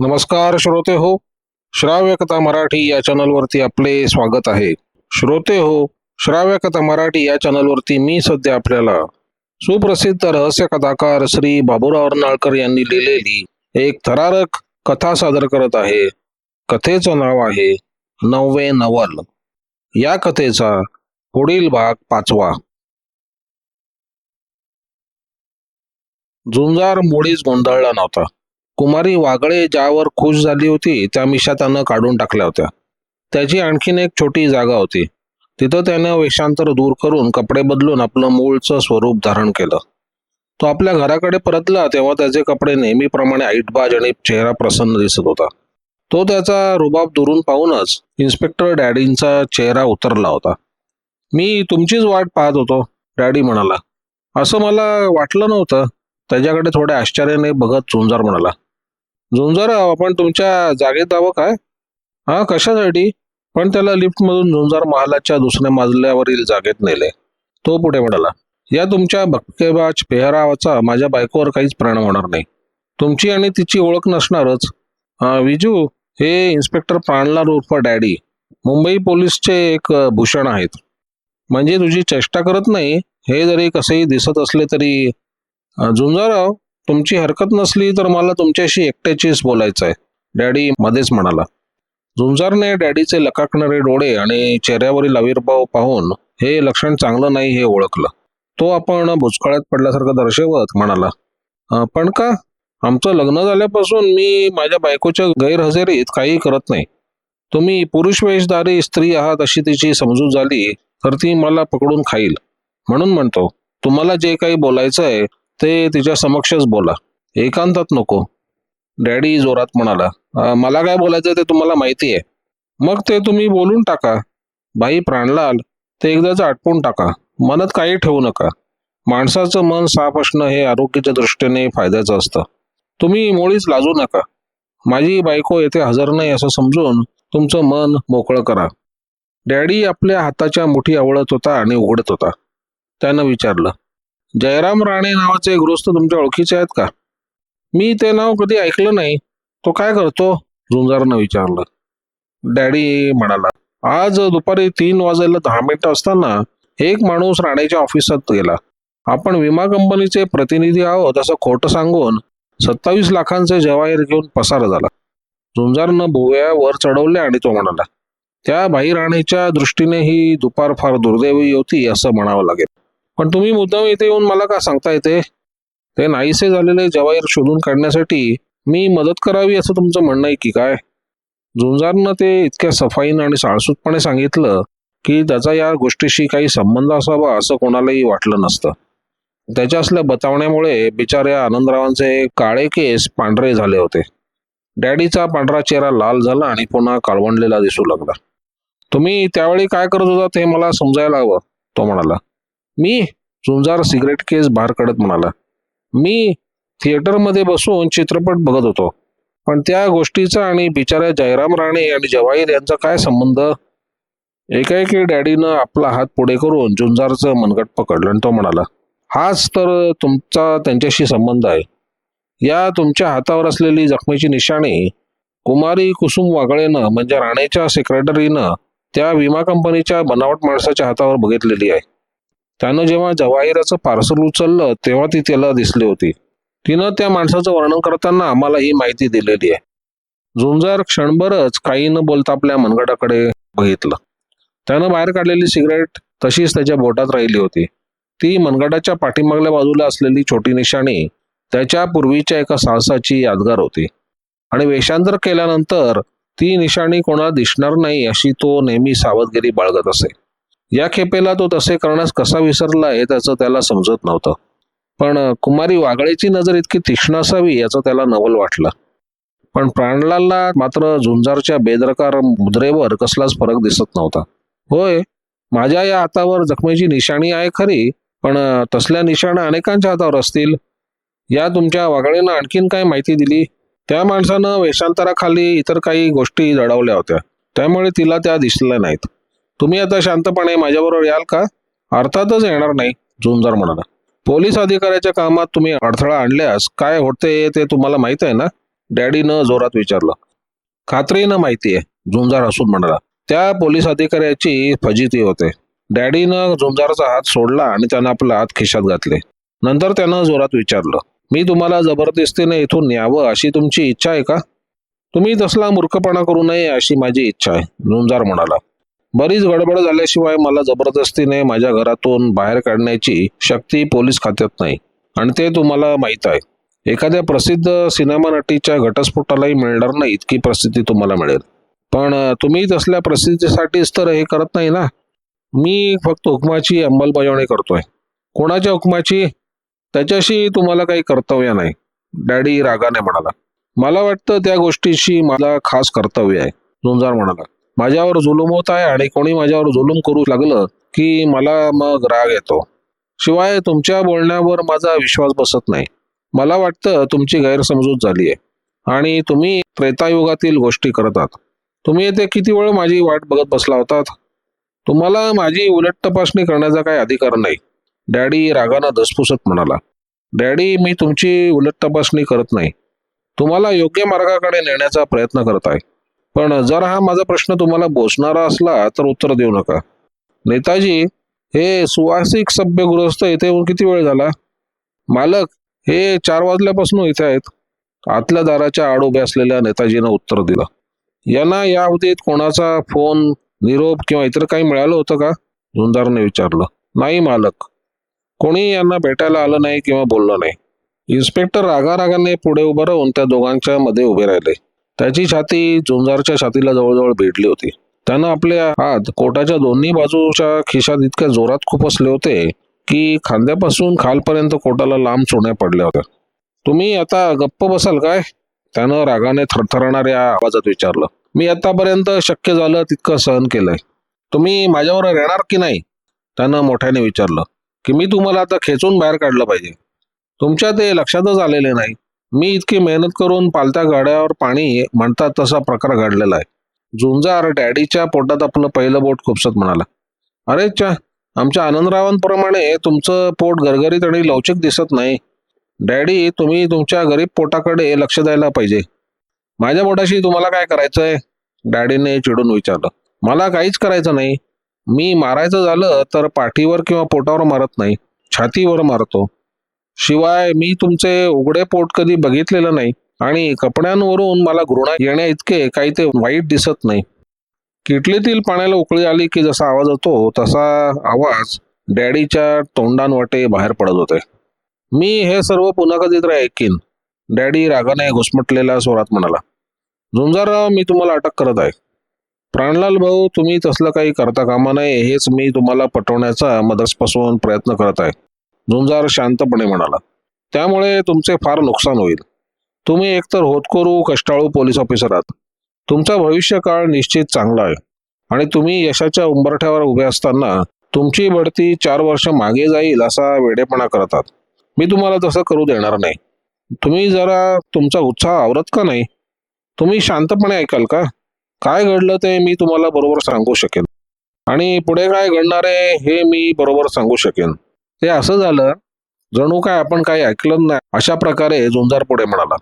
नमस्कार श्रोते हो श्राव्यकथा मराठी या चॅनलवरती आपले स्वागत आहे. श्रोते हो श्राव्य कथा मराठी या चॅनलवरती मी सध्या आपल्याला सुप्रसिद्ध रहस्य कथाकार श्री बाबूराव अर्नाळकर यांनी लिहिलेली एक थरारक कथा सादर करत आहे. कथेचं नाव आहे नववे नवल. या कथेचा पुढील भाग पाचवा. झुंजार मुळीच गोंधळला नव्हता. कुमारी वागळे ज्यावर खुश झाली होती त्या मिशा त्यानं काढून टाकल्या होत्या. त्याची आणखीन एक छोटी जागा होती. तिथं त्यानं वेषांतर दूर करून कपडे बदलून आपलं मूळचं स्वरूप धारण केलं. तो आपल्या घराकडे परतला तेव्हा त्याचे कपडे नेहमीप्रमाणे ऐटबाज आणि चेहरा प्रसन्न दिसत होता. तो त्याचा रुबाब दुरून पाहूनच इन्स्पेक्टर डॅडींचा चेहरा उतरला होता. मी तुमचीच वाट पाहत होतो डॅडी म्हणाला. असं मला वाटलं नव्हतं. त्याच्याकडे थोड्या आश्चर्याने बघत चुंजार म्हणाला. झुंजाराव आपण तुमच्या जागेत आहो काय? हा कशासाठी? पण त्याला लिफ्टमधून झुंजार महालाच्या दुसऱ्या मजल्यावरील जागेत नेले. तो पुढे म्हणाला या तुमच्या भक्केबाज पेहरावाचा माझ्या बायकोवर काहीच परिणाम होणार नाही. तुमची आणि तिची ओळख नसणारच. विजू हे इन्स्पेक्टर प्राणलाल उर्फ डॅडी मुंबई पोलीसचे एक भूषण आहेत. म्हणजे तुझी चेष्टा करत नाही हे जरी कसेही दिसत असले तरी. झुंजाराव तुमची हरकत नसली तर मला तुमच्याशी एकट्याचीच बोलायचं आहे डॅडी मध्येच म्हणाला. झुंजारने डॅडीचे लकाकणारे डोळे आणि चेहऱ्यावरील आविर्भाव पाहून हे लक्षण चांगलं नाही हे ओळखलं. तो आपण भुजकाळात पडल्यासारखं दर्शवत म्हणाला पण का? आमचं लग्न झाल्यापासून मी माझ्या बायकोच्या गैरहजेरीत काही करत नाही. तुम्ही पुरुष वेशधारी स्त्री आहात अशी तिची समजूत झाली तर ती मला पकडून खाईल. म्हणून म्हणतो तुम्हाला जे काही बोलायचं आहे ते तिच्या समक्षच बोला. एकांतात नको. डॅडी जोरात म्हणाला मला काय बोलायचं ते तुम्हाला माहिती आहे मग ते तुम्ही बोलून टाका. बाई प्राणलाल ते एकदाच आटपून टाका. मनात काही ठेवू नका. माणसाचं मन साफ असणं हे आरोग्याच्या दृष्टीने फायद्याचं असतं. तुम्ही मुळीच लाजू नका. माझी बायको येथे हजर नाही असं समजून तुमचं मन मोकळं करा. डॅडी आपल्या हाताच्या मुठी आवळत होता आणि उघडत होता. त्यानं विचारलं जयराम राणे नावाचे गृहस्थ तुमच्या ओळखीचे आहेत का? मी ते नाव कधी ऐकलं नाही. तो काय करतो? झुंजारनं विचारलं. डॅडी म्हणाला आज दुपारी तीन वाजायला दहा मिनिटं असताना एक माणूस राणेच्या ऑफिसात गेला. आपण विमा कंपनीचे प्रतिनिधी आहोत असं खोटं सांगून सत्तावीस लाखांचे जवाहीर घेऊन पसार झाला. झुंजारनं भुव्या वर चढवल्या आणि तो म्हणाला त्या भाई राणेच्या दृष्टीने ही दुपार फार दुर्दैवी होती असं म्हणावं लागेल. पण तुम्ही मुद्दाम इथे येऊन मला का सांगता येते ते नाहीसे झालेले जवाहीर शोधून काढण्यासाठी मी मदत करावी असं तुमचं म्हणणं आहे की काय? झुंजारनं ते इतक्या सफाईनं आणि साळसूतपणे सांगितलं की त्याचा या गोष्टीशी काही संबंध असावा असं कोणालाही वाटलं नसतं. त्याच्या असल्या बतावण्यामुळे बिचाऱ्या आनंदरावांचे काळे केस पांढरे झाले होते. डॅडीचा पांढरा चेहरा लाल झाला आणि पुन्हा काळवंडलेला दिसू लागला. तुम्ही त्यावेळी काय करत होता ते मला समजायला हवं तो म्हणाला. मी झुंजार सिगरेट केस बाहेर काढत म्हणाला. मी थिएटरमध्ये बसून चित्रपट बघत होतो. पण त्या गोष्टीचा आणि बिचाऱ्या जयराम राणे आणि जवाहीर यांचा काय संबंध? एकाएकी डॅडीनं आपला हात पुढे करून झुंजारचं मनगट पकडलं आणि तो म्हणाला हाच तर तुमचा त्यांच्याशी संबंध आहे. या तुमच्या हातावर असलेली जखमेची निशाणी कुमारी कुसुम वागळेनं म्हणजे राणेच्या सेक्रेटरीनं त्या विमा कंपनीच्या बनावट माणसाच्या हातावर बघितलेली आहे. त्यानं जेव्हा जवाहिराचं पार्सल उचललं तेव्हा ती त्याला दिसली होती. तिनं त्या माणसाचं वर्णन करताना आम्हाला ही माहिती दिलेली आहे. झुंजार क्षणभरच काही न बोलता आपल्या मनगटाकडे बघितलं. त्यानं बाहेर काढलेली सिगरेट तशीच त्याच्या बोटात राहिली होती. ती मनगटाच्या पाठीमागल्या बाजूला असलेली छोटी निशाणी त्याच्या पूर्वीच्या एका साहसाची यादगार होती. आणि वेषांतर केल्यानंतर ती निशाणी कोणाला दिसणार नाही अशी तो नेहमी सावधगिरी बाळगत असे. या खेपेला तो तसे करण्यास कसा विसरला हे त्याचं त्याला समजत नव्हतं. पण कुमारी वागळेची नजर इतकी तीक्ष्ण असावी याचं त्याला नवल वाटलं. पण प्राणलालला मात्र झुंजारच्या बेदरकार मुद्रेवर कसलाच फरक दिसत नव्हता. होय माझ्या या हातावर जखमेची निशाणी आहे खरी पण तसल्या निशाणा अनेकांच्या हातावर असतील. या तुमच्या वागळेनं आणखीन काय माहिती दिली? त्या माणसानं वेषांतराखाली इतर काही गोष्टी दडवल्या होत्या. त्यामुळे तिला त्या दिसल्या नाहीत. तुम्ही आता शांतपणे माझ्याबरोबर याल का? अर्थातच येणार नाही झुंजार म्हणाला. पोलीस अधिकाऱ्याच्या कामात तुम्ही अडथळा आणल्यास काय होते ते तुम्हाला माहीत आहे ना? डॅडीनं जोरात विचारलं. खात्रीनं माहिती आहे झुंजार हसून म्हणाला. त्या पोलीस अधिकाऱ्याची फजिती होते. डॅडीनं झुंजारचा हात सोडला आणि त्यानं आपला हात खिशात घातले. नंतर त्यानं जोरात विचारलं मी तुम्हाला जबरदस्तीने इथून न्यावं अशी तुमची इच्छा आहे का? तुम्ही तसला मूर्खपणा करू नये अशी माझी इच्छा आहे झुंजार म्हणाला. बरीच गडबड झाल्याशिवाय मला जबरदस्तीने माझ्या घरातून बाहेर काढण्याची शक्ती पोलीस खात्यात नाही. आणि ते तुम्हाला माहीत आहे. एखाद्या प्रसिद्ध सिनेमा नटीच्या घटस्फोटालाही मिळणार नाही इतकी प्रसिद्धी तुम्हाला मिळेल. पण तुम्ही तसल्या प्रसिद्धीसाठीच तर हे करत नाही ना? मी फक्त हुकमाची अंमलबजावणी करतोय. कोणाच्या हुकमाची? त्याच्याशी तुम्हाला काही कर्तव्य नाही. डॅडी रागाने म्हणाला. मला वाटतं त्या गोष्टीशी मला खास कर्तव्य आहे. झुंजार म्हणाला. माझ्यावर जुलूम होत आहे आणि कोणी माझ्यावर जुलूम करू लागलं की मला मग राग येतो. शिवाय तुमच्या बोलण्यावर माझा विश्वास बसत नाही. मला वाटतं तुमची गैरसमजूत झाली आहे आणि तुम्ही त्रेतायुगातील गोष्टी करतात तुम्ही येथे किती वेळ माझी वाट बघत बसला होतात? तुम्हाला माझी उलट तपासणी करण्याचा काही अधिकार नाही. डॅडी रागानं धसपुसत म्हणाला डॅडी मी तुमची उलट तपासणी करत नाही. तुम्हाला योग्य मार्गाकडे नेण्याचा प्रयत्न करत आहे. पण जर हा माझा प्रश्न तुम्हाला बोचणारा असला तर उत्तर देऊ नका. नेताजी हे सुवासिक सभ्य गृहस्थ इथे येऊन किती वेळ झाला? मालक हे चार वाजल्यापासून इथे आहेत. आतल्या दाराच्या आड उभ्या असलेल्या नेताजीनं उत्तर दिलं. यांना या अवधीत कोणाचा फोन निरोप किंवा इतर काही मिळालं होतं का? झुंजारने विचारलं. नाही मालक. कोणी यांना भेटायला आलं नाही किंवा बोललं नाही. इन्स्पेक्टर रागारागाने पुढे उभं राहून त्या दोघांच्या मध्ये उभे राहिले. त्याची छाती जुंजारच्या छातीला जवळजवळ भेटली होती. त्यानं आपले हात कोटाच्या दोन्ही बाजूच्या खिशात इतक्या जोरात खुपसले होते की खांद्यापासून खालपर्यंत कोटाला लांब चोण्या पडल्या होत्या. तुम्ही आता गप्प बसाल काय? त्यानं रागाने थरथरणाऱ्या आवाजात विचारलं. मी आतापर्यंत शक्य झालं तितकं सहन केलंय. तुम्ही माझ्यावर येणार की नाही? त्यानं मोठ्याने विचारलं. की मी तुम्हाला आता खेचून बाहेर काढलं पाहिजे. तुमच्या ते लक्षातच आलेले नाही. मी इतकी मेहनत करून पालत्या गाड्यावर पाणी म्हणतात तसा प्रकार घडलेला आहे. झुंजार डॅडीच्या पोटात आपलं पहिलं बोट खुपसत म्हणाला. अरे चा आमच्या आनंदरावांप्रमाणे तुमचं पोट गरगरीत आणि लवचिक दिसत नाही. डॅडी तुम्ही तुमच्या गरीब पोटाकडे लक्ष द्यायला पाहिजे. माझ्या पोटाशी तुम्हाला काय करायचं आहे डॅडीने चिडून विचारलं. मला काहीच करायचं नाही. मी मारायचं झालं तर पाठीवर किंवा पोटावर मारत नाही. छातीवर मारतो. शिवाय मी तुमचे उघडे पोट कधी बघितलेलं नाही आणि कपड्यांवरून मला घृणा येण्या इतके काही ते वाईट दिसत नाही. किटलीतील पाण्याला उकळी आली की जसा आवाज होतो तसा आवाज डॅडीच्या तोंडांवाटे बाहेर पडत होते. मी हे सर्व पुन्हा कधी तर ऐकीन डॅडी रागाने घुसमटलेल्या स्वरात म्हणाला. झुंजारराव मी तुम्हाला अटक करत आहे. प्राणलाल भाऊ तुम्ही तसलं काही करता कामा नये हेच मी तुम्हाला पटवण्याचा मदर्सपासून प्रयत्न करत आहे. झुंजार शांतपणे म्हणाला. त्यामुळे तुमचे फार नुकसान होईल. तुम्ही एकतर होतकरू कष्टाळू पोलीस ऑफिसर आहात. तुमचा भविष्यकाळ निश्चित चांगला आहे. आणि तुम्ही यशाच्या उंबरठ्यावर उभे असताना तुमची बढती चार वर्ष मागे जाईल असा वेडेपणा करतात मी तुम्हाला तसं करू देणार नाही. तुम्ही जरा तुमचा उत्साह आवरत का नाही? तुम्ही शांतपणे ऐकाल का? काय घडलं ते मी तुम्हाला बरोबर सांगू शकेन. आणि पुढे काय घडणार आहे हे मी बरोबर सांगू शकेन. ते असं झालं जणू काय आपण काही ऐकलं नाही अशा प्रकारे झुंजार पुढे म्हणाला.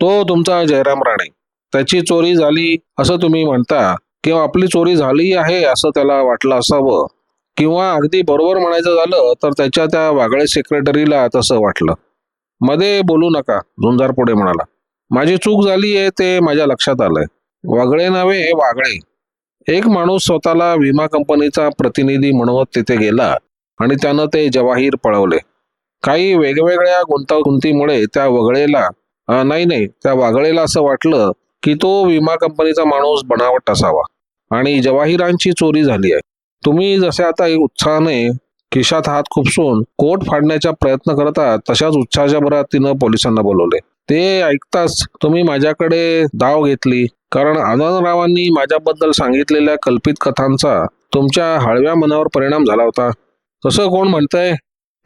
तो तुमचा जयराम राणे त्याची चोरी झाली असं तुम्ही म्हणता किंवा आपली चोरी झाली आहे असं त्याला वाटलं असावं किंवा अगदी बरोबर म्हणायचं झालं तर त्याच्या त्या वागळे सेक्रेटरीला तसं वाटलं. मध्ये बोलू नका झुंजार पुढे म्हणाला. माझी चूक झाली आहे ते माझ्या लक्षात आलंय. वागळे नव्हे वागळे. एक माणूस स्वतःला विमा कंपनीचा प्रतिनिधी म्हणवत तिथे गेला आणि त्यानं ते जवाहीर पळवले. काही वेगवेगळ्या गुंतागुंतीमुळे त्या वगळेला नाही नाही त्या वागळेला असं वाटलं की तो विमा कंपनीचा माणूस बनावट असावा. आणि जवाहिरांची चोरी झाली आहे. तुम्ही जसे आता उत्साहाने खिशात हात खुपसून कोट फाडण्याचा प्रयत्न करता तशाच उत्साहाच्या भरात तिनं पोलिसांना बोलवले. ते ऐकताच तुम्ही माझ्याकडे धाव घेतली कारण आनंदरावांनी माझ्याबद्दल सांगितलेल्या कल्पित कथांचा तुमच्या हळव्या मनावर परिणाम झाला होता. तसं कोण म्हणतंय?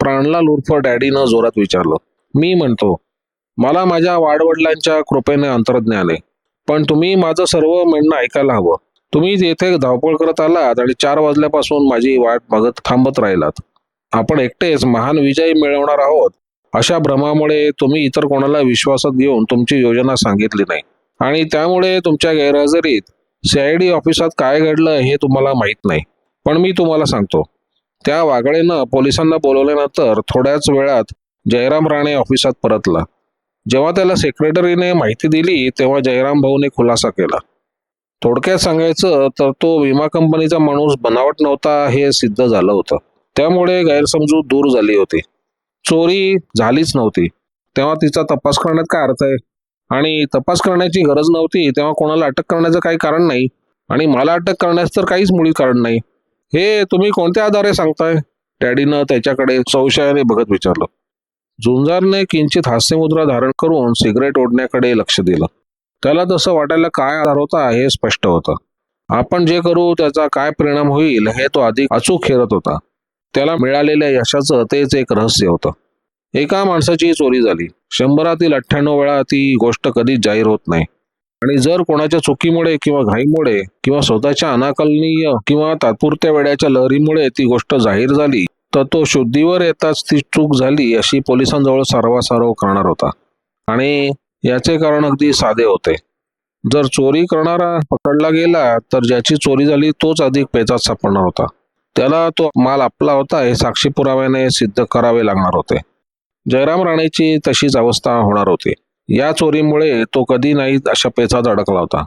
प्राणलाल उर्फ डॅडीनं जोरात विचारलं. मी म्हणतो मला माझ्या वाडवडिलांच्या कृपेने अंतर्ज्ञान आहे पण तुम्ही माझं सर्व म्हणणं ऐकायला हवं. तुम्ही येथे धावपळ करत आलात आणि चार वाजल्यापासून माझी वाट बघत थांबत राहिलात. आपण एकटेच महान विजय मिळवणार आहोत. अशा भ्रमामुळे तुम्ही इतर कोणाला विश्वासात घेऊन तुमची योजना सांगितली नाही. आणि त्यामुळे तुमच्या गैरहजेरीत सीआयडी ऑफिसात काय घडलं हे तुम्हाला माहीत नाही. पण मी तुम्हाला सांगतो त्या वागळेनं पोलिसांना बोलवल्यानंतर थोड्याच वेळात जयराम राणे ऑफिसात परतला. जेव्हा त्याला सेक्रेटरीने माहिती दिली तेव्हा जयराम भाऊने खुलासा केला. थोडक्यात सांगायचं तर तो विमा कंपनीचा माणूस बनावट नव्हता हे सिद्ध झालं होतं. त्यामुळे गैरसमजूत दूर झाली होती. चोरी झालीच नव्हती. तेव्हा तिचा तपास करण्यात काय अर्थ आहे? आणि तपास करण्याची गरज नव्हती तेव्हा कोणाला अटक करण्याचं काही कारण नाही. आणि मला अटक करण्यास तर काहीच मुळी कारण नाही. हे तुम्ही कोणत्या आधारे सांगताय? डॅडीनं त्याच्याकडे संशयाने बघत विचारलं. झुंजारने किंचित हास्यमुद्रा धारण करून सिगरेट ओढण्याकडे लक्ष दिलं. त्याला तसं वाटायला काय आधार होता हे स्पष्ट होतं. आपण जे करू त्याचा काय परिणाम होईल हे तो अधिक अचूक खेळत होता. त्याला मिळालेल्या यशाचं तेच एक रहस्य होतं. एका माणसाची चोरी झाली. शंभरातील अठ्ठ्याण्णव वेळा ती गोष्ट कधीच जाहीर होत नाही. आणि जर कोणाच्या चुकीमुळे किंवा घाईमुळे किंवा स्वतःच्या अनाकलनीय किंवा तात्पुरत्या वेळाच्या लहरीमुळे ती गोष्ट जाहीर झाली तर तो शुद्धीवर येताच ती चूक झाली अशी पोलिसांजवळ सारवासारव करणार होता. आणि याचे कारण अगदी साधे होते. जर चोरी करणारा पकडला गेला तर ज्याची चोरी झाली तोच अधिक पेचात सापडणार होता. त्याला तो माल आपला होता हे साक्षी पुराव्याने सिद्ध करावे लागणार होते. जयराम राणेची तशीच अवस्था होणार होती. या चोरीमुळे तो कधी नाही अशा पेचात अडकला होता.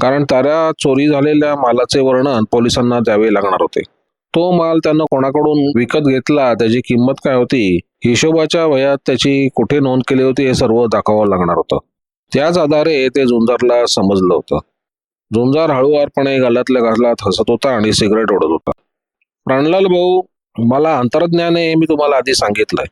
कारण त्याला चोरी झालेल्या मालाचे वर्णन पोलिसांना द्यावे लागणार होते. तो माल त्यानं कोणाकडून विकत घेतला त्याची किंमत काय होती हिशोबाच्या वयात त्याची कुठे नोंद केली होती हे सर्व दाखवावं लागणार होतं. त्याच आधारे ते झुंजारला समजलं होतं. झुंजार हळूवारपणे गालातल्या गालात हसत होता आणि सिगरेट ओढत होता. प्राणलाल भाऊ मला अंतर्ज्ञान आहे हे मी तुम्हाला आधी सांगितलंय.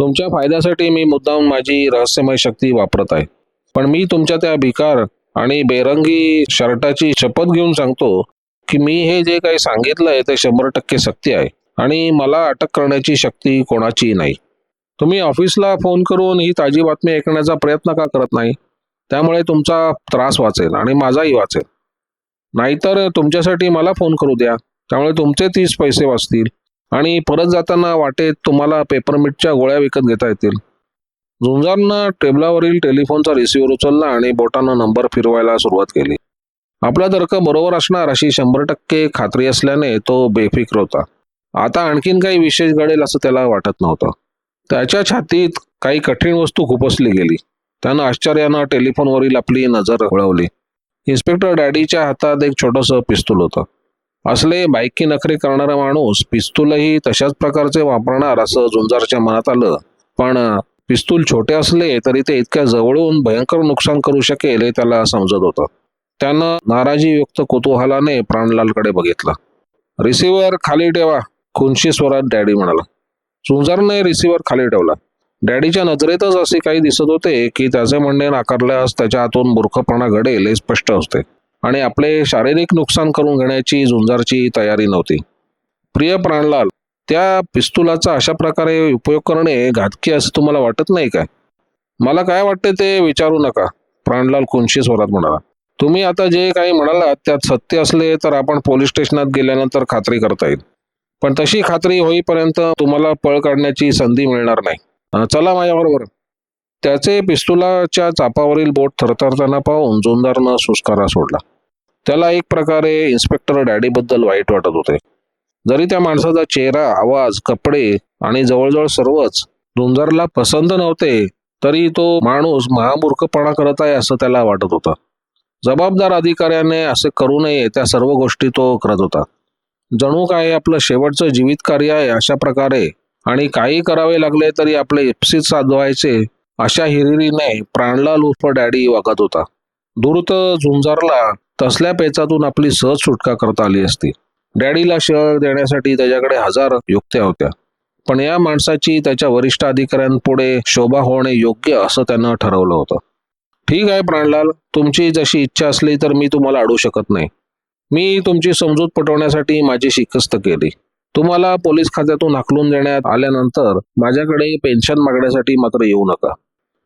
तुमच्या फायद्यासाठी मी मुद्दाम माझी रहस्यमय शक्ती वापरत आहे. पण मी तुमच्या त्या भिकार आणि बेरंगी शर्टाची शपथ घेऊन सांगतो की मी हे जे काही सांगितलंय ते शंभर टक्के सत्य आहे आणि मला अटक करण्याची शक्ती कोणाची नाही. तुम्ही ऑफिसला फोन करून ही ताजी बातमी ऐकण्याचा प्रयत्न का करत नाही? त्यामुळे तुमचा त्रास वाचेल आणि माझाही वाचेल. नाहीतर तुमच्यासाठी मला फोन करू द्या. त्यामुळे तुमचे तीस पैसे वाचतील. आणि परत जाताना वाटेत तुम्हाला पेपरमिटच्या गोळ्या विकत घेता येतील. झुंजारनं टेबलावरील टेलिफोनचा रिसिव्हर उचलला आणि बोटानं नंबर फिरवायला सुरुवात केली. आपला तर्क बरोबर असणार अशी शंभर टक्के खात्री असल्याने तो बेफिक्र होता. आता आणखीन काही विशेष घडेल असं त्याला वाटत नव्हतं. त्याच्या छातीत काही कठीण वस्तू खुपसली गेली. त्यानं आश्चर्यानं टेलिफोनवरील आपली नजर वळवली इन्स्पेक्टर डॅडीच्या हातात एक छोटंसं पिस्तूल होतं. असले बायकी नखरे करणारा माणूस पिस्तूलही तशाच प्रकारचे वापरणार असं झुंजारच्या मनात आलं. पण पिस्तूल छोटे असले तरी ते इतक्या जवळून भयंकर नुकसान करू शकेल हे त्याला समजत होतं. त्यानं नाराजीयुक्त कुतूहलाने प्राणलालकडे बघितलं. रिसिव्हर खाली ठेवा खुनशी स्वरात डॅडी म्हणाला. झुंजारने रिसिव्हर खाली ठेवला. डॅडीच्या नजरेतच असे काही दिसत होते की त्याचे म्हणणे नाकारल्यास त्याच्या हातून मूर्खपणा घडेल हे स्पष्ट असते. आणि आपले शारीरिक नुकसान करून घेण्याची झुंजारची तयारी नव्हती. प्रिय प्राणलाल त्या पिस्तुलाचा अशा प्रकारे उपयोग करणे घातकी असं तुम्हाला वाटत नाही काय? मला काय वाटते ते विचारू नका प्राणलाल कुंशी स्वरात म्हणाला. तुम्ही आता जे काही म्हणालात त्यात सत्य असले तर आपण पोलीस स्टेशनात गेल्यानंतर खात्री करता येईल. पण तशी खात्री होईपर्यंत तुम्हाला पळ काढण्याची संधी मिळणार नाही. चला माझ्याबरोबर. त्याचे पिस्तुलाच्या चापावरील बोट थरथरताना पाहून जोंदारनं सुस्कारा सोडला. त्याला एक प्रकारे इन्स्पेक्टर डॅडीबद्दल वाईट वाटत होते. जरी त्या माणसाचा चेहरा आवाज कपडे आणि जवळजवळ सर्वच झुंजारला पसंत नव्हते तरी तो माणूस महामूर्खपणा करत आहे असं त्याला वाटत होतं. जबाबदार अधिकाऱ्याने असे करू नये त्या सर्व गोष्टी तो करत होता. जणू काय आपलं शेवटचं जीवित कार्य आहे अशा प्रकारे आणि काही करावे लागले तरी आपले इप्सित साधवायचे अशा हिरिरीने प्राणलाल उर्फ डॅडी वागत होता. धूर्त झुंजारला तसल्या पेचातून आपली सहज सुटका करता आली असती. डॅडीला शळ देण्यासाठी त्याच्याकडे हजार युक्त्या होत्या. पण या माणसाची त्याच्या वरिष्ठ अधिकाऱ्यांपुढे शोभा होणे योग्य असं त्यानं ठरवलं होतं. ठीक आहे प्राणलाल तुमची जशी इच्छा असली तर मी तुम्हाला अडू शकत नाही. मी तुमची समजूत पटवण्यासाठी माझी शिकस्त केली. तुम्हाला पोलीस खात्यातून हाकलून देण्यात आल्यानंतर माझ्याकडे पेन्शन मागण्यासाठी मात्र येऊ नका.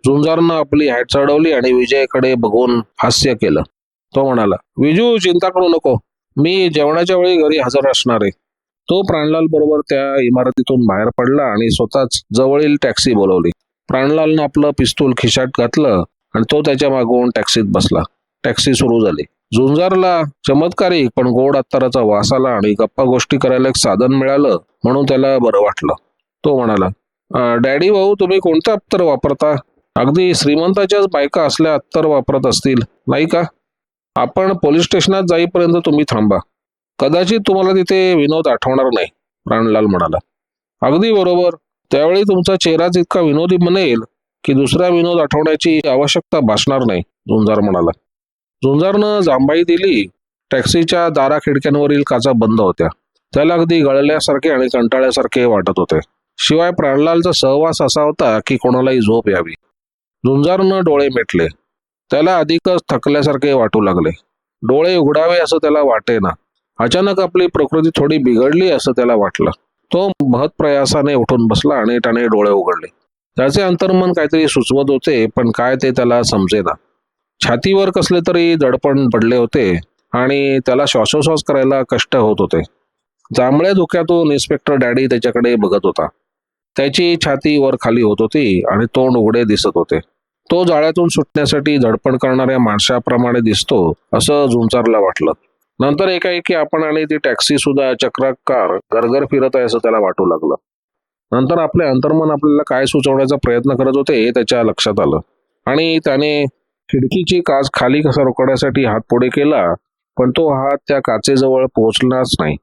झुंजारनं आपली हॅट चढवली आणि विजयकडे बघून हास्य केलं. तो म्हणाला विजू चिंता करू नको. मी जेवणाच्या वेळी घरी हजर असणार आहे. तो प्राणलाल बरोबर त्या इमारतीतून बाहेर पडला आणि स्वतःच जवळील टॅक्सी बोलवली. प्राणलालनं आपलं पिस्तूल खिशात घातलं आणि तो त्याच्या मागून टॅक्सीत बसला. टॅक्सी सुरू झाली. झुंजारला चमत्कारिक पण गोड अत्तराचा वास आला आणि गप्पा गोष्टी करायला एक साधन मिळालं म्हणून त्याला बरं वाटलं. तो म्हणाला डॅडी भाऊ तुम्ही कोणतं अत्तर वापरता? अगदी श्रीमंताच्याच बायका असल्या अत्तर वापरत असतील नाही का? आपण पोलीस स्टेशनात जाईपर्यंत तुम्ही थांबा. कदाचित तुम्हाला तिथे विनोद आठवणार नाही प्राणलाल म्हणाला. अगदी बरोबर. त्यावेळी तुमचा चेहराच इतका विनोदी बनेल की दुसरा विनोद आठवण्याची आवश्यकता भासणार नाही झुंजार म्हणाला. झुंजारनं जांभाई दिली. टॅक्सीच्या दारा खिडक्यांवरील काचा बंद होत्या. त्याला अगदी गळल्यासारखे आणि कंटाळ्यासारखे वाटत होते. शिवाय प्राणलालचा सहवास असा होता की कोणालाही झोप यावी. झुंजारनं डोळे मिटले. त्याला अधिकच थकल्यासारखे वाटू लागले. डोळे उघडावे असं त्याला वाटेना. अचानक आपली प्रकृती थोडी बिघडली असं त्याला वाटलं. तो महत्प्रयासाने उठून बसला आणि त्याने डोळे उघडले. त्याचे अंतर्मन काहीतरी सुचवत होते पण काय ते त्याला समजेना. छातीवर कसले तरी दडपण पडले होते आणि त्याला श्वासोश्वास करायला कष्ट होत होते. जांभळ्या धुक्यातून इन्स्पेक्टर डॅडी त्याच्याकडे बघत होता. त्याची छाती वर खाली होत होती आणि तोंड उघडे दिसत होते. तो जाळ्यातून सुटण्यासाठी धडपड करणाऱ्या माणसाप्रमाणे दिसतो असं झुंचारला वाटलं. नंतर एकाएकी आपण आणि ती टॅक्सी सुद्धा चक्राकार गरगर फिरत आहे असं त्याला वाटू लागलं. नंतर आपले अंतर्मन आपल्याला काय सुचवण्याचा प्रयत्न करत होते हे त्याच्या लक्षात आलं. आणि त्याने खिडकीची काच खाली कसा रोखण्यासाठी हात पुढे केला पण तो हात त्या काचेजवळ पोहोचलाच नाही.